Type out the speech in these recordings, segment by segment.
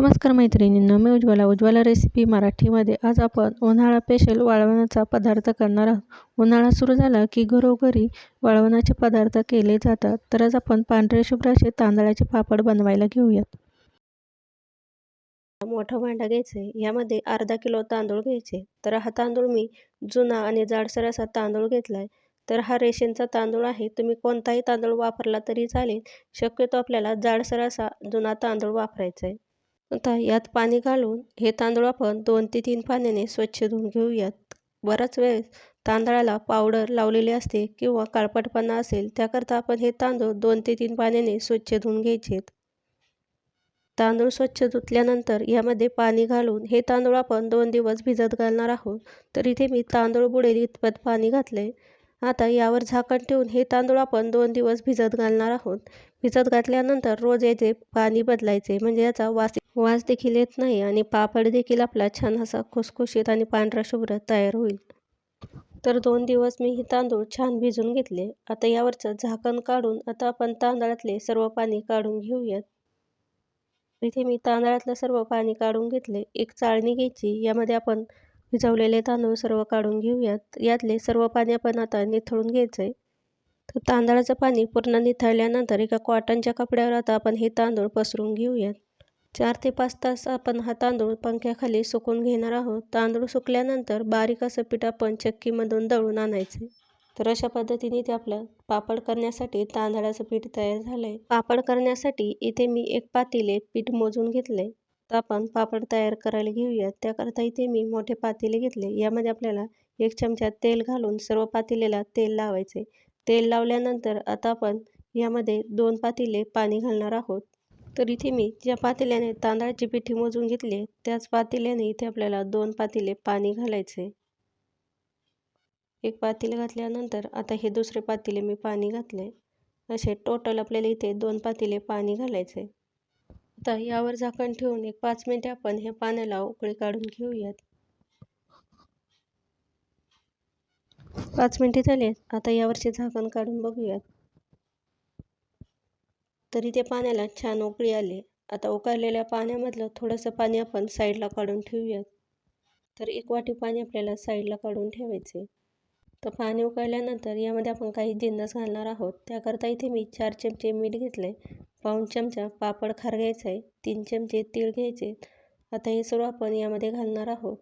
नमस्कार मैत्रिणींनो मी उज्ज्वला. उज्ज्वला रेसिपी मराठीमध्ये. आज आपण उन्हाळा स्पेशल वाळवणाचा पदार्थ करणार आहोत. उन्हाळा सुरू झाला की घरोघरी वाळवणाचे पदार्थ केले जातात. तर आज आपण पांढरे शुभ्र असे तांदळाचे पापड बनवायला घेऊयात. मोठं भांडा घ्यायचे यामध्ये अर्धा किलो तांदूळ घ्यायचे. तर हा तांदूळ मी जुना आणि जाडसर असा तांदूळ घेतलाय. तर हा रेशनचा तांदूळ आहे. तुम्ही कोणताही तांदूळ वापरला तरी चालेल. शक्यतो आपल्याला जाडसर असा जुना तांदूळ वापरायचा आहे आता यात पाणी घालून हे तांदूळ आपण दोन ते तीन पाण्याने स्वच्छ धुवून घेऊयात. बराच वेळ तांदळाला पावडर लावलेली असते किंवा काळपटपणा असेल त्याकरता आपण हे तांदूळ दोन ते तीन पाण्याने स्वच्छ धुवून घ्यायचेत. तांदूळ स्वच्छ धुतल्यानंतर यामध्ये पाणी घालून हे तांदूळ आपण दोन दिवस भिजत घालणार आहोत. तर इथे मी तांदूळ बुडेल इतपत पाणी घातले आता यावर झाकण ठेवून हे तांदूळ आपण दोन दिवस भिजत घालणार आहोत. भिजत घातल्यानंतर रोज याचे पाणी बदलायचे. म्हणजे याचा वास वास देखील येत नाही आणि पापड देखील आपला छान असा खुसखुशीत आणि पांढरा शुभ्र तयार होईल. तर दोन दिवस मी हे तांदूळ छान भिजून घेतले. आता यावरचं झाकण काढून आता आपण तांदळातले सर्व पाणी काढून घेऊयात. इथे मी तांदळातलं सर्व पाणी काढून घेतले. एक चाळणी घ्यायची. यामध्ये आपण भिजवलेले तांदूळ सर्व काढून घेऊयात. यातले सर्व पाणी आपण आता निथळून घ्यायचं. आहे तर तांदळाचं पाणी पूर्ण निथळल्यानंतर एका कॉटनच्या कपड्यावर आता आपण हे तांदूळ पसरून घेऊयात. चार ते पाच तास आपण हा तांदूळ पंख्याखाली सुकून घेणार आहोत. तांदूळ सुकल्यानंतर बारीक असं पीठ आपण चक्कीमधून दळून आणायचे. तर अशा पद्धतीने ते आपलं पापड करण्यासाठी तांदळाचं पीठ तयार झालं आहे पापड करण्यासाठी इथे मी एक पातेले पीठ मोजून घेतले तर आपण पापड तयार करायला घेऊयात. त्याकरता इथे मी मोठे पातेले घेतले. यामध्ये आपल्याला एक चमचा तेल घालून सर्व पातेलेला तेल लावायचे. तेल लावल्यानंतर आता आपण यामध्ये दोन पातेले पाणी घालणार आहोत. तर इथे मी ज्या पातेल्याने तांदळाची पिठी मोजून घेतली त्याच पातेल्याने इथे आपल्याला दोन पातेले पाणी घालायचे. एक पातेले घातल्यानंतर आता हे दुसरे पातेले मी पाणी घातले. असे टोटल आपल्याला इथे दोन पातेले पाणी घालायचे. आता यावर झाकण ठेवून एक पाच मिनिटे आपण हे पाण्याला उकळी काढून घेऊयात. पाच मिनिटे झाले आता यावरचे झाकण काढून बघूयात. तरी ते पाण्याला छान उकळी आली. आता उकळलेल्या पाण्यामधलं थोडंसं पाणी आपण साईडला काढून ठेवूयात. तर एक वाटी पाणी आपल्याला साईडला काढून ठेवायचे. तर पाणी उकळल्यानंतर यामध्ये आपण काही जिन्नस घालणार आहोत. त्याकरता इथे मी चार चमचे मीठ घेतलं आहे पाऊण चमचा पापड खार घ्यायचा आहे तीन चमचे तीळ घ्यायचे आता हे सर्व आपण यामध्ये घालणार आहोत.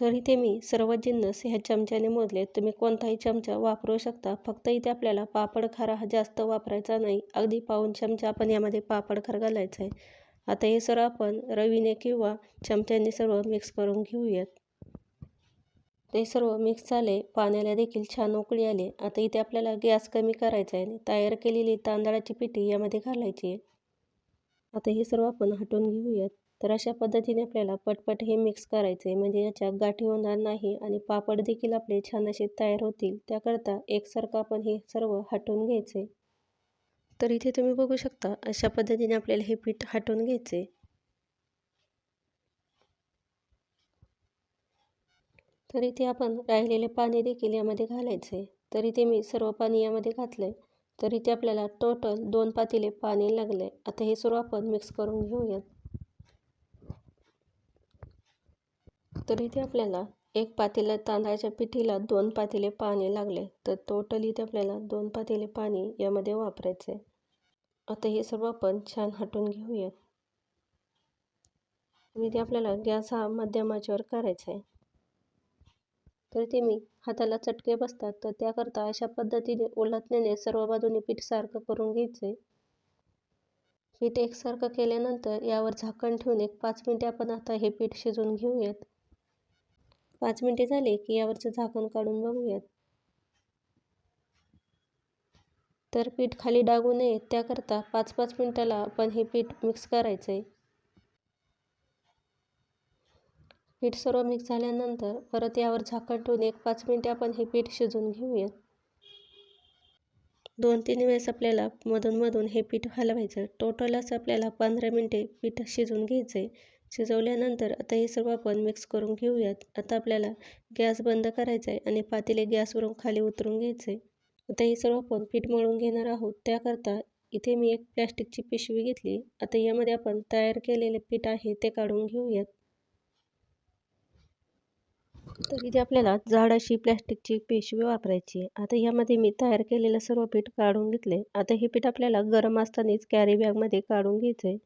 तर इथे मी सर्व जिन्नस ह्या चमच्याने मोजले. तुम्ही कोणताही चमचा वापरू शकता. फक्त इथे आपल्याला पापड खारा हा जास्त वापरायचा नाही. अगदी पाऊन चमचा आपण यामध्ये पापड खार घालायचा आहे. आता हे सर्व आपण रवीने किंवा चमच्याने सर्व मिक्स करून घेऊयात. ते सर्व मिक्स झाले. पाण्याला देखील छान उकळी आले. आता इथे आपल्याला गॅस कमी करायचा आहे तयार केलेली तांदळाची पिठी यामध्ये घालायची आहे. आता हे सर्व आपण हटवून घेऊयात. तर अशा पद्धतीने आपल्याला पटपट हे मिक्स करायचे म्हणजे याच्या गाठी होणार नाही आणि पापड देखील आपले छान असे तयार होतील. त्याकरता एकसारखं आपण हे सर्व हटवून घ्यायचे तर इथे तुम्ही बघू शकता अशा पद्धतीने आपल्याला हे पीठ हटवून घ्यायचे तर इथे आपण राहिलेले पाणी देखील यामध्ये घालायचे तर इथे मी सर्व पाणी यामध्ये घातले तर इथे आपल्याला टोटल दोन पातेले पाणी लागले आता हे सर्व आपण मिक्स करून घेऊयात. तर इथे आपल्याला एक पातेला तांदळाच्या पिठीला दोन पातेले पाणी लागले तर टोटल इथे आपल्याला दोन पातेले पाणी यामध्ये वापरायचे. आता हे सर्व आपण छान हटवून घेऊयात इथे आपल्याला गॅस हा मध्यमाच्यावर करायचा आहे तर ते मी हाताला चटके बसतात तर त्याकरता अशा पद्धतीने उलटण्याने सर्व बाजूने पीठ सारखं करून घ्यायचे. पीठ एकसारखं केल्यानंतर यावर झाकण ठेवून एक पाच मिनिटे आपण आता हे पीठ शिजवून घेऊयात. पाच मिनटे झाले की यावरचं झाकण काढून बघूयात. तर पीठ खाली डागू नये त्याकरता पाच पाच मिनटाला आपण हे पीठ मिक्स करायचं आहे पीठ सर्व मिक्स झाल्यानंतर परत यावर झाकण ठेवून एक पाच मिनिटे आपण हे पीठ शिजून घेऊयात. दोन तीन वेळेस आपल्याला मधून मधून हे पीठ हलवायचं. टोटल असं आपल्याला पंधरा मिनटे पीठ शिजून घ्यायचं आहे शिजवल्यानंतर आता हे सर्व आपण मिक्स करून घेऊयात. आता आपल्याला गॅस बंद करायचा आहे आणि पातेले गॅसवरून खाली उतरून घ्यायचे आता हे सर्व आपण पीठ मळून घेणार आहोत. त्याकरता इथे मी एक प्लॅस्टिकची पिशवी घेतली. आता यामध्ये आपण तयार केलेले पीठ आहे ते काढून घेऊयात. तर इथे आपल्याला जाड अशी प्लॅस्टिकची पिशवी वापरायची आता यामध्ये मी तयार केलेलं सर्व पीठ काढून घेतले आता हे पीठ आपल्याला गरम असतानाच कॅरी बॅगमध्ये काढून घ्यायचं आहे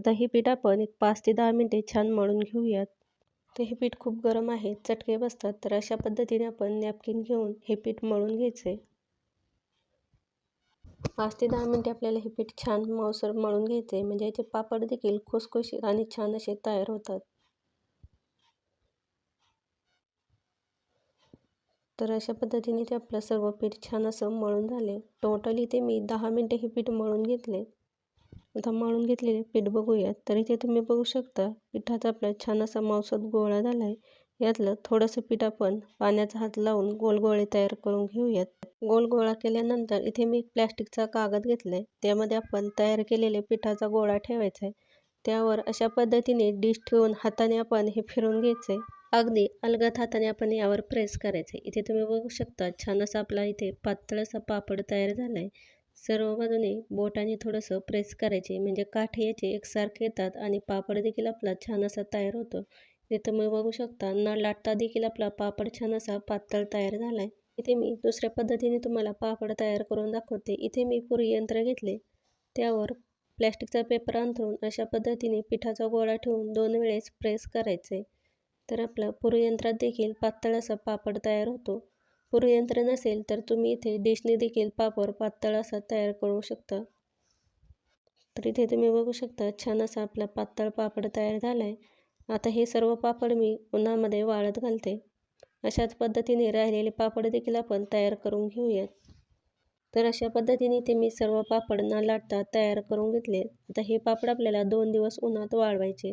आता हे पीठ आपण एक पाच ते दहा मिनटे छान मळून घेऊयात. तर हे पीठ खूप गरम आहे चटके बसतात तर अशा पद्धतीने आपण नॅपकिन घेऊन हे पीठ मळून घ्यायचे. पाच ते दहा मिनटे आपल्याला हे पीठ छान मऊसर मळून घ्यायचे म्हणजे याचे पापड देखील खुसखुशीत आणि छान असे तयार होतात. तर अशा पद्धतीने ते आपलं सर्व पीठ छान असं मळून झाले. टोटली ते मी दहा मिनटे हे पीठ मळून घेतले. आता मळून घेतलेले पीठ बघूयात. तर इथे तुम्ही बघू शकता पिठाचा आपला छान असा मांसात गोळा झाला आहे यातलं थोडंसं पीठ आपण पाण्याचा हात लावून गोल गोळे तयार करून घेऊयात. गोल गोळा केल्यानंतर इथे मी प्लॅस्टिकचा कागद घेतला आहे त्यामध्ये आपण तयार केलेले पिठाचा गोळा ठेवायचा आहे त्यावर अशा पद्धतीने डिश ठेवून हाताने आपण हे फिरून घ्यायचं आहे अगदी अलगद हाताने आपण यावर प्रेस करायचे इथे तुम्ही बघू शकता छान असा आपला इथे पातळ असा पापड तयार झाला आहे सर्व बाजूने बोटाने थोडंसं प्रेस करायचे म्हणजे काठ याचे एकसारखे येतात आणि पापड देखील आपला छान असा तयार होतो. इथे तुम्ही बघू शकता न लाटता देखील आपला पापड छान असा पातळ तयार झाला आहे इथे मी दुसऱ्या पद्धतीने तुम्हाला पापड तयार करून दाखवते. इथे मी पुरी यंत्र घेतले. त्यावर प्लॅस्टिकचा पेपर अंथरून अशा पद्धतीने पिठाचा गोळा ठेवून दोन वेळेस प्रेस करायचे. तर आपलं पुरयंत्रात देखील पातळ असा पापड तयार होतो. पुरयंत्र नसेल तर तुम्ही इथे डिशने देखील पापड पातळ असा तयार करू शकता. तर इथे तुम्ही बघू शकता छान असा आपला पातळ पापड तयार झाला आहे आता हे सर्व पापड मी उन्हामध्ये वाळत घालते. अशाच पद्धतीने राहिलेले पापड देखील आपण तयार करून घेऊयात. तर अशा पद्धतीने ते मी सर्व पापड न लाटता तयार करून घेतले. आता हे पापड आपल्याला दोन दिवस उन्हात वाळवायचे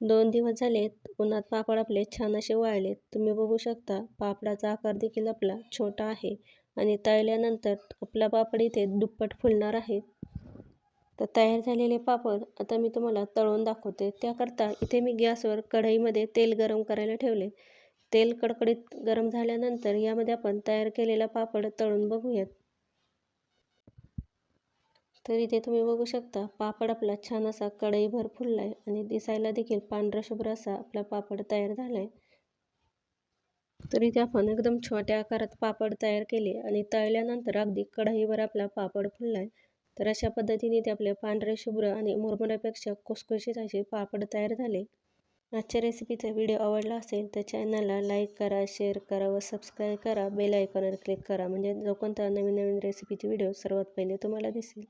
दोन दिवस झालेत उन्हात पापड आपले छान असे वाळलेत. तुम्ही बघू शकता पापडाचा आकार देखील आपला छोटा आहे आणि तळल्यानंतर आपला पापड इथे दुप्पट फुलणार आहे. तर तयार झालेले पापड आता मी तुम्हाला तळून दाखवते. त्याकरता इथे मी गॅसवर कढईमध्ये तेल गरम करायला ठेवले. तेल कडकडीत गरम झाल्यानंतर यामध्ये आपण तयार केलेला पापड तळून बघूयात. तर इथे तुम्ही बघू शकता. पापड आपला छान असा कढईभर फुलला आहे आणि दिसायला देखील पांढरा शुभ्र असा आपला पापड तयार झाला आहे तर इथे आपण एकदम छोट्या आकारात पापड तयार केले आणि तळल्यानंतर अगदी कढईभर आपला पापड फुलला आहे तर अशा पद्धतीने ते आपले पांढरे शुभ्र आणि मुरमुऱ्यापेक्षा कुसकुशीत असे पापड तयार झाले. आजच्या रेसिपीचा व्हिडिओ आवडला असेल तर चॅनलला लाईक करा शेअर करा व सबस्क्राईब करा. बेल आयकॉनवर क्लिक करा. म्हणजे जो कोणता नवीन नवीन रेसिपीचे व्हिडिओ सर्वात पहिले तुम्हाला दिसेल.